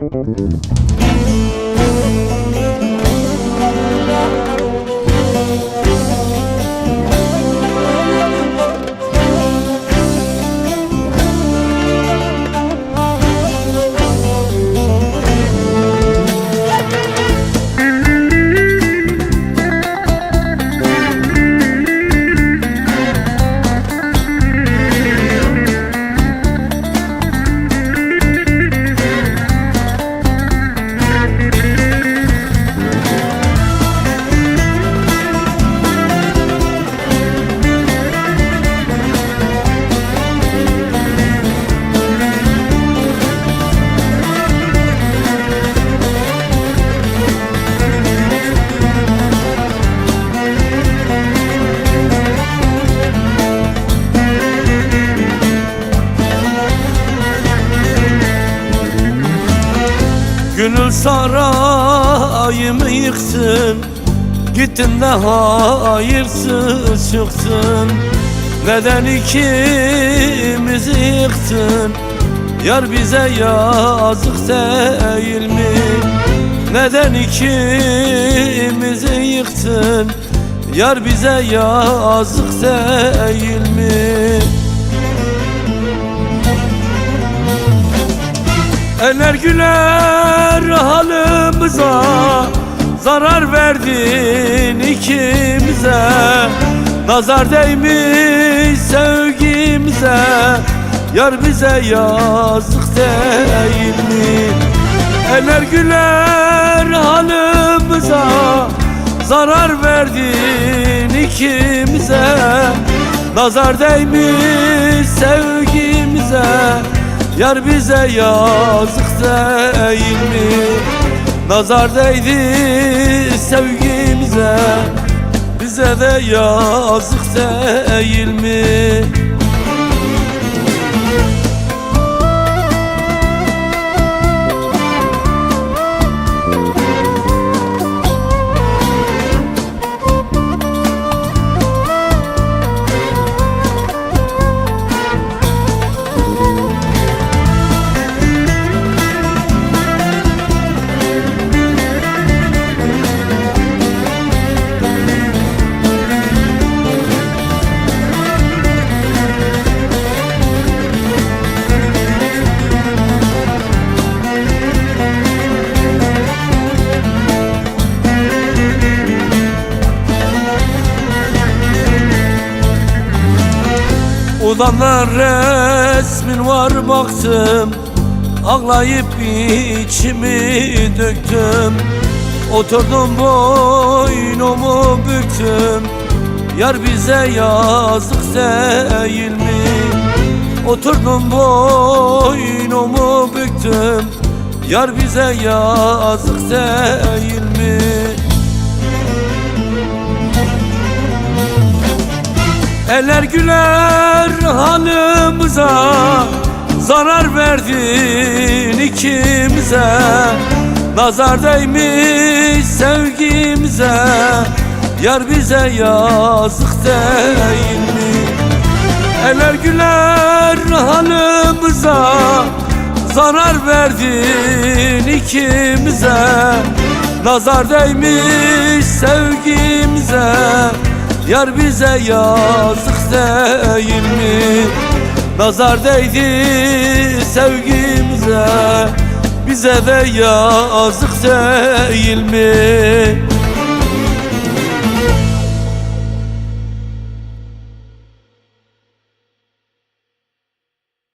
Thank you. Gönül sarayımı yıksın. Gittin de hayırsız çıksın. Neden ikimizi yıktın Yar bize yazık değil mi? Neden ikimizi yıktın Yar bize yazık değil mi Eller güler halımıza Zarar verdin ikimize Nazar değmiş sevgimize Yar bize yazık değil mi? Eller güler halımıza Zarar verdin ikimize Nazar değmiş sevgimize Yar bize yazık değil mi? Nazar değdi sevgimize Bize de yazık değil mi? Odamda resmin var baktım Ağlayıp içimi döktüm Oturdum boynumu büktüm Yar bize yazık değil mi? Oturdum boynumu büktüm Yar bize yazık değil mi? Eller güler halımıza Zarar verdin ikimize Nazar değmiş sevgimize Yar bize yazık değil mi? Eller güler halımıza Zarar verdin ikimize Nazar değmiş sevgimize Yar bize yazık değil mi? Nazar değdi sevgimize Bize de yazık değil mi?